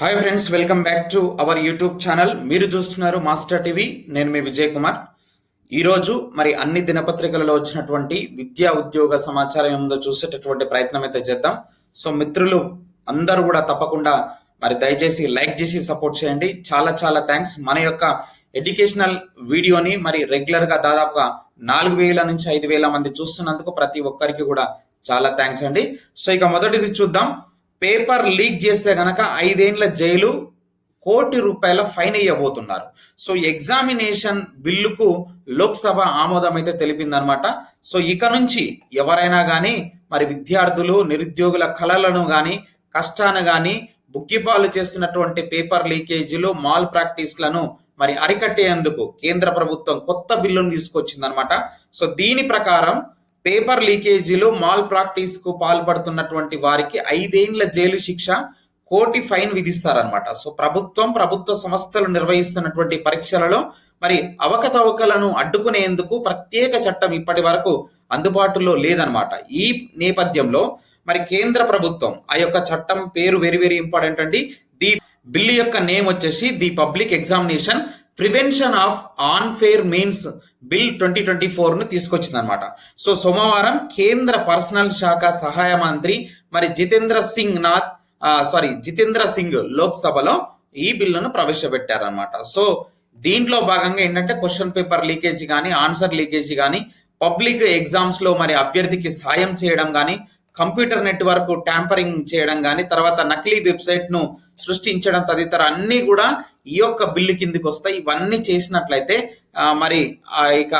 Hi friends welcome back to our YouTube channel మీరు చూస్తున్నారు master TV నేను మీ విజయ్ కుమార్ ఈరోజు మరి అన్ని దినపత్రికలలో వచ్చినటువంటి విద్యా ఉద్యోగ సమాచారం ఏముందో చూసేటటువంటి ప్రయత్నం అయితే చేద్దాం. సో మిత్రులు అందరూ కూడా తప్పకుండా మరి దయచేసి లైక్ చేసి సపోర్ట్ చేయండి. చాలా చాలా థ్యాంక్స్. మన యొక్క ఎడ్యుకేషనల్ వీడియోని మరి రెగ్యులర్గా దాదాపుగా నాలుగు వేల నుంచి ఐదు వేల మంది చూస్తున్నందుకు ప్రతి ఒక్కరికి కూడా చాలా థ్యాంక్స్ అండి. సో ఇక మొదటిది చూద్దాం. పేపర్ లీక్ చేస్తే గనక ఐదేండ్ల జైలు కోటి రూపాయల ఫైన్ వేయబోతున్నారు సో ఎగ్జామినేషన్ బిల్లుకు లోక్సభ ఆమోదం అయితే తెలిపిందనమాట సో ఇక నుంచి ఎవరైనా కానీ మరి విద్యార్థులు నిరుద్యోగుల కళలను కానీ కష్టాన్ని కానీ బుక్కిపాలు చేస్తున్నటువంటి పేపర్ లీకేజీలు మాల్ ప్రాక్టీస్లను మరి అరికట్టేందుకు కేంద్ర ప్రభుత్వం కొత్త బిల్లును తీసుకొచ్చిందనమాట సో దీని ప్రకారం పేపర్ లీకేజీలు మాల్ ప్రాక్టీస్కు పాల్పడుతున్నటువంటి వారికి ఐదేండ్ల జైలు శిక్ష కోటి ఫైన్ విధిస్తారనమాట సో ప్రభుత్వం ప్రభుత్వ సంస్థలు నిర్వహిస్తున్నటువంటి పరీక్షలలో మరి అవకతవకలను అడ్డుకునేందుకు ప్రత్యేక చట్టం ఇప్పటి వరకు అందుబాటులో లేదనమాట ఈ నేపథ్యంలో మరి కేంద్ర ప్రభుత్వం ఆ యొక్క చట్టం పేరు వెరీ వెరీ ఇంపార్టెంట్ అండి. ది బిల్లు యొక్క నేమ్ వచ్చేసి the public examination prevention of unfair means bill twenty twenty ఫోర్ను తీసుకొచ్చింది అనమాట సో సోమవారం కేంద్ర పర్సనల్ శాఖ సహాయ మంత్రి మరి జితేంద్ర సింగ్ నాథ్ సారీ జితేంద్ర సింగ్ లోక్సభలో ఈ బిల్లును ప్రవేశపెట్టారనమాట సో దీంట్లో భాగంగా ఏంటంటే క్వశ్చన్ పేపర్ లీకేజ్ కానీ ఆన్సర్ లీకేజ్ కానీ పబ్లిక్ ఎగ్జామ్స్లో మరి అభ్యర్థికి సాయం చేయడం కానీ కంప్యూటర్ నెట్వర్క్ ట్యాంపరింగ్ చేయడం కానీ తర్వాత నకిలీ వెబ్సైట్ను సృష్టించడం తదితర అన్ని కూడా ఈ యొక్క బిల్లు కిందికి వస్తాయి. ఇవన్నీ చేసినట్లయితే మరి ఆ ఇక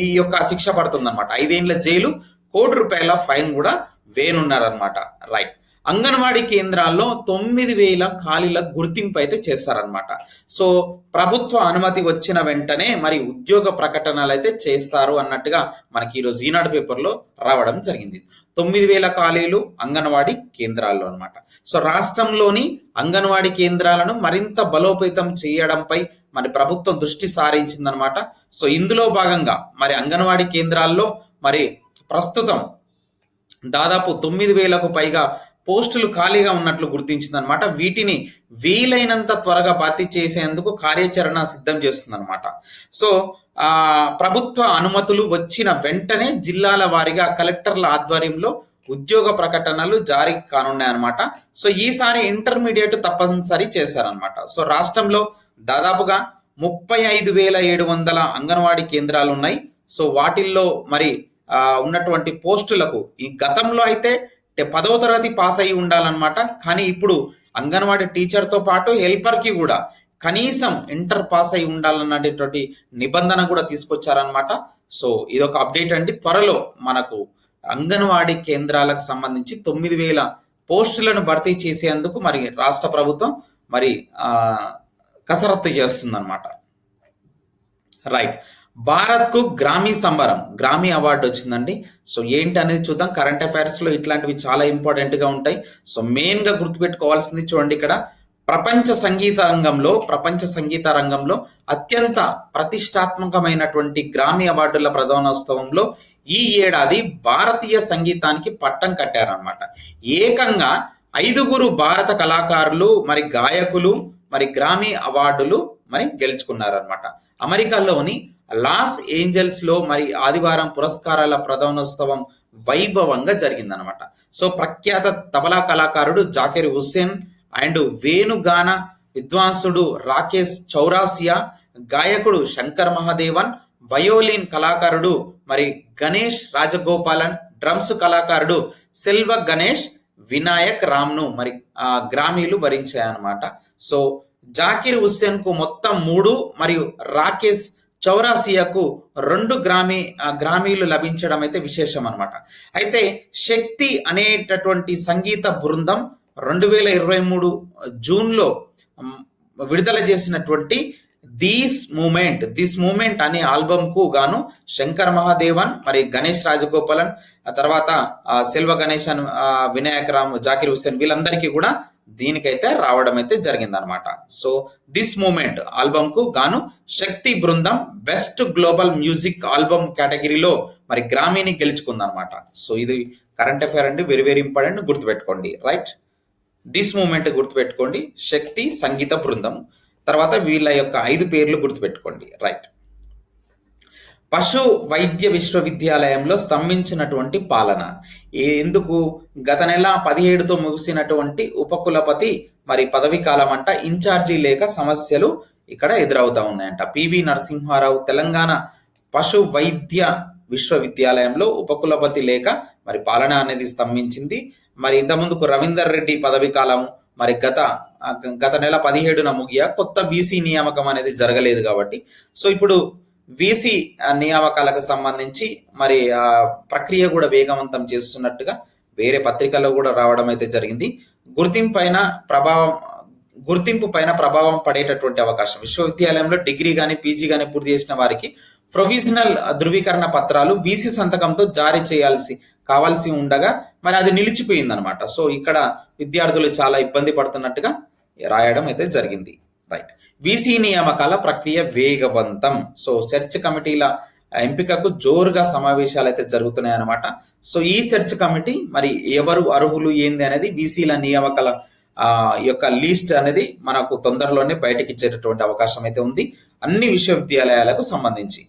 ఈ యొక్క శిక్ష పడుతుంది అనమాట ఐదేండ్ల జైలు కోటి రూపాయల ఫైన్ కూడా వేనున్నారనమాట రైట్ అంగన్వాడీ కేంద్రాల్లో తొమ్మిది వేల ఖాళీల గుర్తింపు అయితే చేస్తారనమాట సో ప్రభుత్వ అనుమతి వచ్చిన వెంటనే మరి ఉద్యోగ ప్రకటనలు అయితే చేస్తారు అన్నట్టుగా మనకి ఈరోజు ఈనాడు పేపర్లో రావడం జరిగింది. తొమ్మిది వేల ఖాళీలు అంగన్వాడీ కేంద్రాల్లో అనమాట సో రాష్ట్రంలోని అంగన్వాడీ కేంద్రాలను మరింత బలోపేతం చేయడంపై మరి ప్రభుత్వం దృష్టి సారించిందనమాట సో ఇందులో భాగంగా మరి అంగన్వాడీ కేంద్రాల్లో మరి ప్రస్తుతం దాదాపు తొమ్మిది వేలకు పైగా పోస్టులు ఖాళీగా ఉన్నట్లు గుర్తించిందనమాట వీటిని వీలైనంత త్వరగా భర్తీ చేసేందుకు కార్యాచరణ సిద్ధం చేస్తుందనమాట సో ఆ ప్రభుత్వ అనుమతులు వచ్చిన వెంటనే జిల్లాల వారీగా కలెక్టర్ల ఆధ్వర్యంలో ఉద్యోగ ప్రకటనలు జారీ కానున్నాయన్నమాట. సో ఈసారి ఇంటర్మీడియట్ తప్పనిసరి చేశారనమాట సో రాష్ట్రంలో దాదాపుగా ముప్పై ఐదు వేల ఏడు వందల అంగన్వాడీ కేంద్రాలు ఉన్నాయి సో వాటిల్లో మరి ఉన్నటువంటి పోస్టులకు. ఈ గతంలో అయితే పదవ తరగతి పాస్ అయి ఉండాలన్నమాట. కానీ ఇప్పుడు అంగన్వాడీ టీచర్తో పాటు హెల్పర్కి కూడా కనీసం ఇంటర్ పాస్ అయి ఉండాలన్నటువంటి నిబంధన కూడా తీసుకొచ్చారనమాట సో ఇదొక అప్డేట్ అండి. త్వరలో మనకు అంగన్వాడీ కేంద్రాలకు సంబంధించి తొమ్మిది వేల పోస్టులను భర్తీ చేసేందుకు మరి రాష్ట్ర ప్రభుత్వం మరి కసరత్తు చేస్తుందన్నమాట. రైట్. భారత్కు గ్రామీ సంబరం గ్రామీ అవార్డు వచ్చిందండి. సో ఏంటి అనేది చూద్దాం. కరెంట్ అఫైర్స్లో ఇట్లాంటివి చాలా ఇంపార్టెంట్గా ఉంటాయి. సో మెయిన్గా గుర్తుపెట్టుకోవాల్సింది చూడండి ఇక్కడ. ప్రపంచ సంగీత రంగంలో ప్రపంచ సంగీత రంగంలో అత్యంత ప్రతిష్టాత్మకమైనటువంటి గ్రామీ అవార్డుల ప్రధానోత్సవంలో ఈ ఏడాది భారతీయ సంగీతానికి పట్టం కట్టారనమాట ఏకంగా ఐదుగురు భారత కళాకారులు మరి గాయకులు మరి గ్రామీ అవార్డులు మరి గెలుచుకున్నారనమాట అమెరికాలోని లాస్ ఏంజల్స్లో మరి ఆదివారం పురస్కారాల ప్రధానోత్సవం వైభవంగా జరిగిందనమాట సో ప్రఖ్యాత తబలా కళాకారుడు జాకిర్ హుస్సేన్ అండ్ వేణుగాన విద్వాంసుడు రాకేష్ చౌరాసియా గాయకుడు శంకర్ మహాదేవన్ వయోలిన్ కళాకారుడు మరి గణేష్ రాజగోపాలన్ డ్రమ్స్ కళాకారుడు సెల్వ గణేష్ వినాయక్ రామ్ను మరి గ్రామీలు భరించాయన్నమాట సో జాకిర్ హుస్సేన్కు మొత్తం మూడు మరియు రాకేష్ చౌరాసియాకు రెండు గ్రామీ గ్రామీలు లభించడం అయితే విశేషం అనమాట అయితే శక్తి అనేటటువంటి సంగీత బృందం రెండు వేల ఇరవై మూడు జూన్లో విడుదల చేసినటువంటి దీస్ మూమెంట్ దిస్ మూమెంట్ అనే ఆల్బంకు గాను శంకర్ మహాదేవన్ మరి గణేష్ రాజగోపాలన్ ఆ తర్వాత సెల్వ గణేష్ వినాయక ఆ, రామ్ జాకిర్ హుస్సేన్ వీళ్ళందరికీ కూడా దీనికైతే రావడం అయితే జరిగిందనమాట. సో దిస్ మూమెంట్ ఆల్బమ్కు గాను శక్తి బృందం బెస్ట్ గ్లోబల్ మ్యూజిక్ ఆల్బమ్ కేటగిరీలో మరి గ్రామీని గెలుచుకుందనమాట. సో ఇది కరెంట్ అఫైర్ అండి వెరీ వెరీ ఇంపార్టెంట్ గుర్తుపెట్టుకోండి రైట్ దిస్ మూమెంట్ గుర్తుపెట్టుకోండి శక్తి సంగీత బృందం. తర్వాత వీళ్ళ యొక్క ఐదు పేర్లు గుర్తుపెట్టుకోండి రైట్ పశు వైద్య విశ్వవిద్యాలయంలో స్తంభించినటువంటి పాలన. ఎందుకు గత నెల పదిహేడుతో ముగిసినటువంటి ఉపకులపతి మరి పదవి కాలం అంట ఇన్ఛార్జీ లేక సమస్యలు ఇక్కడ ఎదురవుతా ఉన్నాయంట. పివి నరసింహారావు తెలంగాణ పశు వైద్య విశ్వవిద్యాలయంలో ఉపకులపతి లేక మరి పాలన అనేది స్తంభించింది. మరి ఇంతకుముందుకు రవీందర్ రెడ్డి పదవి కాలం మరి గత గత నెల పదిహేడున ముగియ కొత్త బీసీ నియామకం అనేది జరగలేదు కాబట్టి. సో ఇప్పుడు వీసీ నియామకాలకు సంబంధించి మరి ఆ ప్రక్రియ కూడా వేగవంతం చేస్తున్నట్టుగా వేరే పత్రికల్లో కూడా రావడం అయితే జరిగింది. గుర్తింపు పైన ప్రభావం గుర్తింపు పైన ప్రభావం పడేటటువంటి అవకాశం. విశ్వవిద్యాలయంలో డిగ్రీ కానీ పీజీ కానీ పూర్తి చేసిన వారికి ప్రొవిజనల్ ధృవీకరణ పత్రాలు వీసీ సంతకంతో జారీ చేయాల్సి కావాల్సి ఉండగా మరి అది నిలిచిపోయింది అనమాట సో ఇక్కడ విద్యార్థులు చాలా ఇబ్బంది పడుతున్నట్టుగా రాయడం అయితే జరిగింది. రైట్ వీసీ నియామకాల ప్రక్రియ వేగవంతం. సో సెర్చ్ కమిటీల ఎంపికకు జోరుగా సమావేశాలు అయితే జరుగుతున్నాయి అన్నమాట సో ఈ సెర్చ్ కమిటీ మరి ఎవరు అర్హులు ఏంది అనేది వీసీల నియామకాల యొక్క లిస్ట్ అనేది మనకు తొందరలోనే బయటకి ఇచ్చేటటువంటి అవకాశం అయితే ఉంది. అన్ని విశ్వవిద్యాలయాలకు సంబంధించి.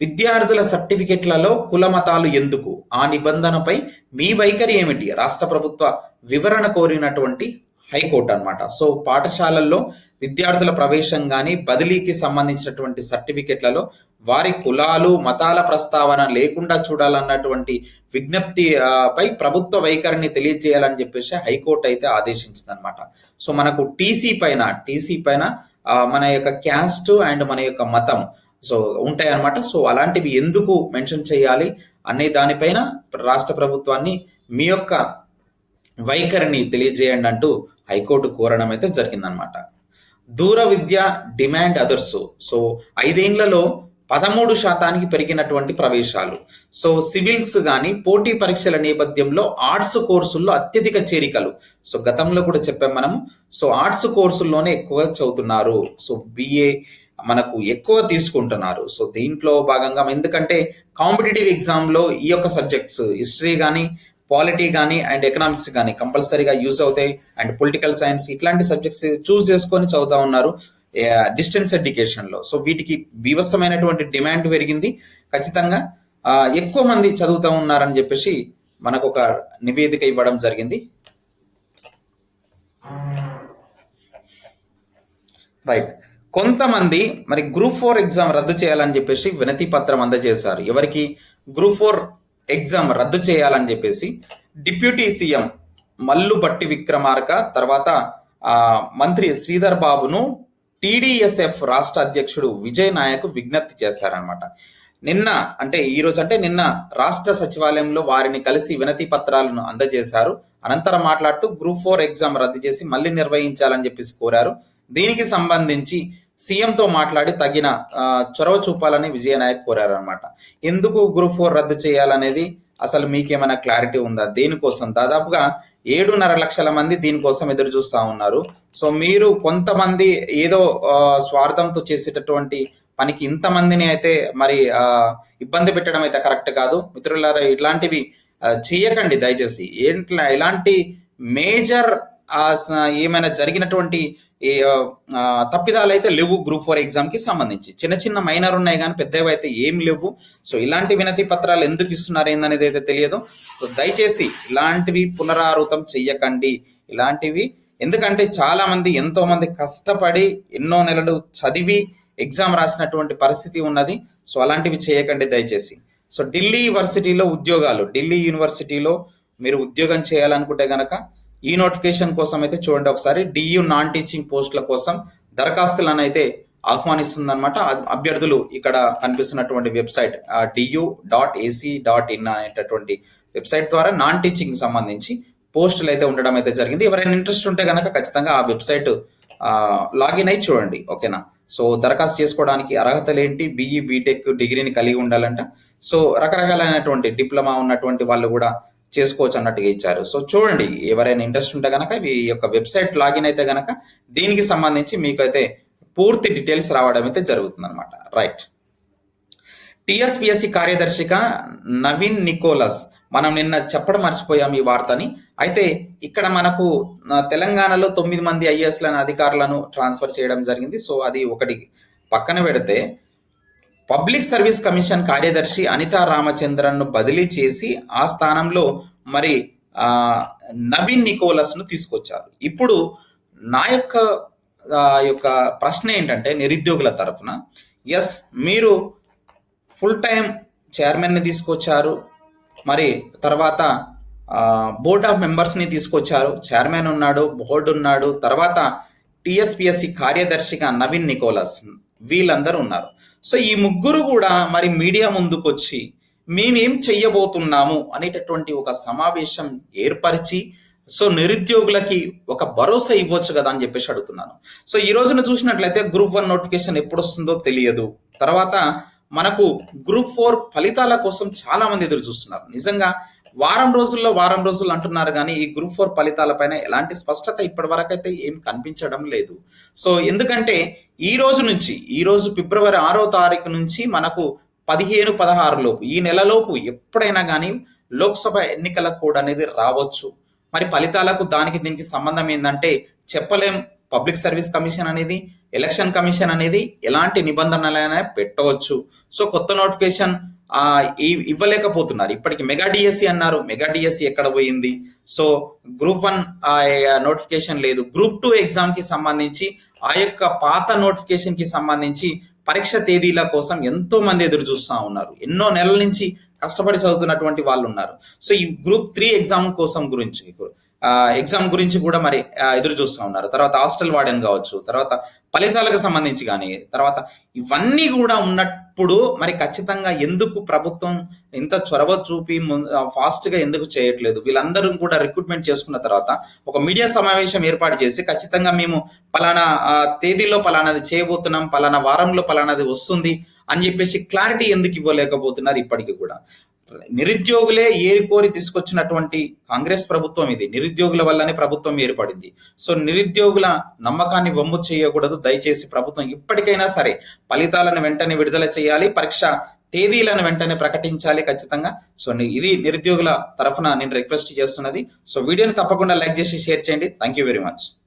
విద్యార్థుల సర్టిఫికెట్లలో కుల మతాలు ఎందుకు? ఆ నిబంధనపై మీ వైఖరి ఏమిటి? రాష్ట్ర ప్రభుత్వ వివరణ కోరినటువంటి హైకోర్టు అనమాట సో పాఠశాలల్లో విద్యార్థుల ప్రవేశం కానీ బదిలీకి సంబంధించినటువంటి సర్టిఫికెట్లలో వారి కులాలు మతాల ప్రస్తావన లేకుండా చూడాలన్నటువంటి విజ్ఞప్తి పై ప్రభుత్వ వైఖరిని తెలియజేయాలని చెప్పేసి హైకోర్టు అయితే ఆదేశించింది అనమాట సో మనకు టీసీ పైన టీసీ పైన మన యొక్క క్యాస్ట్ అండ్ మన యొక్క మతం సో ఉంటాయి అన్నమాట సో అలాంటివి ఎందుకు మెన్షన్ చేయాలి అనే దానిపైన రాష్ట్ర ప్రభుత్వాన్ని మీ యొక్క వైఖరిని తెలియజేయండి అంటూ హైకోర్టు కోరడం అయితే జరిగిందనమాట దూర విద్య డిమాండ్ అదర్స్. సో ఐదేళ్ళలో పదమూడు శాతానికి పెరిగినటువంటి ప్రవేశాలు. సో సివిల్స్ కానీ పోటీ పరీక్షల నేపథ్యంలో ఆర్ట్స్ కోర్సుల్లో అత్యధిక చేరికలు. సో గతంలో కూడా చెప్పాం మనము. సో ఆర్ట్స్ కోర్సుల్లోనే ఎక్కువ చదువుతున్నారు. సో బిఏ మనకు ఎక్కువ తీసుకుంటున్నారు. సో దీంట్లో భాగంగా ఎందుకంటే కాంపిటేటివ్ ఎగ్జామ్లో ఈ యొక్క సబ్జెక్ట్స్ హిస్టరీ కానీ పాలిటీ కానీ అండ్ ఎకనామిక్స్ కానీ కంపల్సరీగా యూజ్ అవుతాయి. అండ్ పొలిటికల్ సైన్స్ ఇట్లాంటి సబ్జెక్ట్స్ చూస్ చేసుకొని చదువుతా ఉన్నారు. డిస్టెన్స్ ఎడ్యుకేషన్లో సో వీటికి బీభత్సమైనటువంటి డిమాండ్ పెరిగింది. ఖచ్చితంగా ఎక్కువ మంది చదువుతూ ఉన్నారని చెప్పేసి మనకు ఒక నివేదిక ఇవ్వడం జరిగింది. రైట్ కొంతమంది మరి గ్రూప్ ఫోర్ ఎగ్జామ్ రద్దు చేయాలని చెప్పేసి వినతి పత్రం అందజేశారు. ఎవరికి? గ్రూప్ ఫోర్ ఎగ్జామ్ రద్దు చేయాలని చెప్పేసి డిప్యూటీ సీఎం మల్లు బట్టి విక్రమార్క తర్వాత మంత్రి శ్రీధర్ బాబును టీడీఎస్ఎఫ్ రాష్ట్ర అధ్యక్షుడు విజయ్ నాయక్ విజ్ఞప్తి చేశారనమాట నిన్న అంటే ఈ రోజు అంటే నిన్న రాష్ట్ర సచివాలయంలో వారిని కలిసి వినతి పత్రాలను అందజేశారు. అనంతరం మాట్లాడుతూ గ్రూప్ ఫోర్ ఎగ్జామ్ రద్దు చేసి మళ్ళీ నిర్వహించాలని చెప్పేసి కోరారు. దీనికి సంబంధించి సీఎంతో మాట్లాడి తగిన చొరవ చూపాలని విజయనాయక్ కోరారనమాట ఎందుకు గ్రూప్ ఫోర్ రద్దు చేయాలనేది అసలు మీకేమైనా క్లారిటీ ఉందా? దేనికోసం? దాదాపుగా ఏడున్నర లక్షల మంది దీనికోసం ఎదురు చూస్తూ ఉన్నారు. సో మీరు కొంతమంది ఏదో స్వార్థంతో చేసేటటువంటి పనికి ఇంతమందిని అయితే మరి ఇబ్బంది పెట్టడం అయితే కరెక్ట్ కాదు. మిత్రులారా ఇట్లాంటివి చేయకండి దయచేసి. ఏంట్లా ఎలాంటి మేజర్ ఏమైనా జరిగినటువంటి తప్పిదాలు అయితే లేవు గ్రూప్ ఫోర్ ఎగ్జామ్కి సంబంధించి. చిన్న చిన్న మైనర్ ఉన్నాయి కానీ పెద్దవి అయితే ఏం లేవు. సో ఇలాంటి వినతి పత్రాలు ఎందుకు ఇస్తున్నారు ఏందనేది అయితే తెలియదు. సో దయచేసి ఇలాంటివి పునరావృతం చెయ్యకండి. ఇలాంటివి ఎందుకంటే చాలా మంది ఎంతో మంది కష్టపడి ఎన్నో నెలలు చదివి ఎగ్జామ్ రాసినటువంటి పరిస్థితి ఉన్నది. సో అలాంటివి చేయకండి దయచేసి. సో ఢిల్లీ యూనివర్సిటీలో ఉద్యోగాలు ఢిల్లీ యూనివర్సిటీలో మీరు ఉద్యోగం చేయాలనుకుంటే గనక ఈ నోటిఫికేషన్ కోసం అయితే చూడండి ఒకసారి. డియు నాన్ టీచింగ్ పోస్టుల కోసం దరఖాస్తులను అయితే ఆహ్వానిస్తుందన్నమాట అభ్యర్థులు ఇక్కడ కనిపిస్తున్నటువంటి website D U dot A C dot in అనేటటువంటి వెబ్సైట్ ద్వారా నాన్ టీచింగ్ సంబంధించి పోస్టులు అయితే ఉండడం అయితే జరిగింది. ఎవరైనా ఇంట్రెస్ట్ ఉంటే కనుక ఖచ్చితంగా ఆ వెబ్సైట్ లాగిన్ అయి చూడండి. ఓకేనా? సో దరఖాస్తు చేసుకోవడానికి అర్హతలు ఏంటి? బీఈ బీటెక్ డిగ్రీని కలిగి ఉండాలంట. సో రకరకాలైనటువంటి డిప్లొమా ఉన్నటువంటి వాళ్ళు కూడా చేసుకోవచ్చు అన్నట్టుగా ఇచ్చారు. సో చూడండి ఎవరైనా ఇంట్రెస్ట్ ఉంటే కనుక ఈ యొక్క వెబ్సైట్ లాగిన్ అయితే కనుక దీనికి సంబంధించి మీకైతే పూర్తి డీటెయిల్స్ రావడం అయితే జరుగుతుంది అనమాట రైట్. టిఎస్పిఎస్సి కార్యదర్శిగా నవీన్ నికోలస్ మనం నిన్న చెప్పడం మర్చిపోయాం ఈ వార్తని. అయితే ఇక్కడ మనకు తెలంగాణలో తొమ్మిది మంది ఐఏఎస్లను అధికారులను ట్రాన్స్ఫర్ చేయడం జరిగింది. సో అది ఒకటి పక్కన పెడితే పబ్లిక్ సర్వీస్ కమిషన్ కార్యదర్శి అనితా రామచంద్రన్ను బదిలీ చేసి ఆ స్థానంలో మరి నవీన్ నికోలస్ను తీసుకొచ్చారు. ఇప్పుడు నా యొక్క యొక్క ప్రశ్న ఏంటంటే నిరుద్యోగుల తరఫున ఎస్ మీరు ఫుల్ టైం చైర్మన్ని తీసుకొచ్చారు మరి తర్వాత బోర్డ్ ఆఫ్ మెంబర్స్ని తీసుకొచ్చారు చైర్మన్ ఉన్నాడు బోర్డు ఉన్నాడు తర్వాత టిఎస్పిఎస్సి కార్యదర్శిగా నవీన్ నికోలస్ వీళ్ళందరూ ఉన్నారు. సో ఈ ముగ్గురు కూడా మరి మీడియా ముందుకొచ్చి మేమేం చెయ్యబోతున్నాము అనేటటువంటి ఒక సమావేశం ఏర్పరిచి సో నిరుద్యోగులకి ఒక భరోసా ఇవ్వచ్చు కదా అని చెప్పేసి అడుగుతున్నాను. సో ఈ రోజున చూసినట్లయితే గ్రూప్ వన్ నోటిఫికేషన్ ఎప్పుడు వస్తుందో తెలియదు. తర్వాత మనకు గ్రూప్ ఫోర్ ఫలితాల కోసం చాలా మంది ఎదురు చూస్తున్నారు నిజంగా వారం రోజుల్లో వారం రోజులు అంటున్నారు కానీ ఈ గ్రూప్ ఫోర్ ఫలితాలపైన ఎలాంటి స్పష్టత ఇప్పటి వరకు అయితే ఏం కనిపించడం లేదు. సో ఎందుకంటే ఈ రోజు నుంచి ఈ రోజు ఫిబ్రవరి ఆరో తారీఖు నుంచి మనకు పదిహేను పదహారు లోపు ఈ నెలలోపు ఎప్పుడైనా కానీ లోక్సభ ఎన్నికల కోడ్ అనేది రావచ్చు. మరి ఫలితాలకు దానికి దీనికి సంబంధం ఏంటంటే చెప్పలేం పబ్లిక్ సర్వీస్ కమిషన్ అనేది ఎలక్షన్ కమిషన్ అనేది ఎలాంటి నిబంధనలైనా పెట్టవచ్చు. సో కొత్త నోటిఫికేషన్ ఆ, ఇవ్వలేకపోతున్నారు. ఇప్పటికి మెగా డిఎస్సి అన్నారు. మెగా డిఎస్సి ఎక్కడ పోయింది? సో గ్రూప్ వన్ నోటిఫికేషన్ లేదు. గ్రూప్ టూ ఎగ్జామ్కి సంబంధించి ఆ యొక్క పాత నోటిఫికేషన్కి సంబంధించి పరీక్ష తేదీల కోసం ఎంతో మంది ఎదురు చూస్తూ ఉన్నారు. ఎన్నో నెలల నుంచి కష్టపడి చదువుతున్నటువంటి వాళ్ళు ఉన్నారు. సో ఈ గ్రూప్ త్రీ ఎగ్జామ్ కోసం గురించి ఎగ్జామ్ గురించి కూడా మరి ఎదురు చూస్తూ ఉన్నారు. తర్వాత హాస్టల్ వార్డెన్ కావచ్చు తర్వాత ఫలితాలకు సంబంధించి కానీ తర్వాత ఇవన్నీ కూడా ఉన్నప్పుడు మరి ఖచ్చితంగా ఎందుకు ప్రభుత్వం ఇంత చొరవ చూపి ఫాస్ట్గా ఎందుకు చేయట్లేదు? వీళ్ళందరూ కూడా రిక్రూట్మెంట్ చేసుకున్న తర్వాత ఒక మీడియా సమావేశం ఏర్పాటు చేసి ఖచ్చితంగా మేము పలానా తేదీలో పలానాది చేయబోతున్నాం పలానా వారంలో పలానాది వస్తుంది అని చెప్పేసి క్లారిటీ ఎందుకు ఇవ్వలేకపోతున్నారు ఇప్పటికీ కూడా? నిరుద్యోగులే ఏరికోరి తీసుకొచ్చినటువంటి కాంగ్రెస్ ప్రభుత్వం ఇది. నిరుద్యోగుల వల్లనే ప్రభుత్వం ఏర్పడింది. సో నిరుద్యోగుల నమ్మకాన్ని వమ్ము చేయకూడదు. దయచేసి ప్రభుత్వం ఇప్పటికైనా సరే ఫలితాలను వెంటనే విడుదల చేయాలి. పరీక్ష తేదీలను వెంటనే ప్రకటించాలి ఖచ్చితంగా. సో ఇది నిరుద్యోగుల తరఫున నేను రిక్వెస్ట్ చేస్తున్నది. సో వీడియోని తప్పకుండా లైక్ చేసి షేర్ చేయండి. Thank you very much.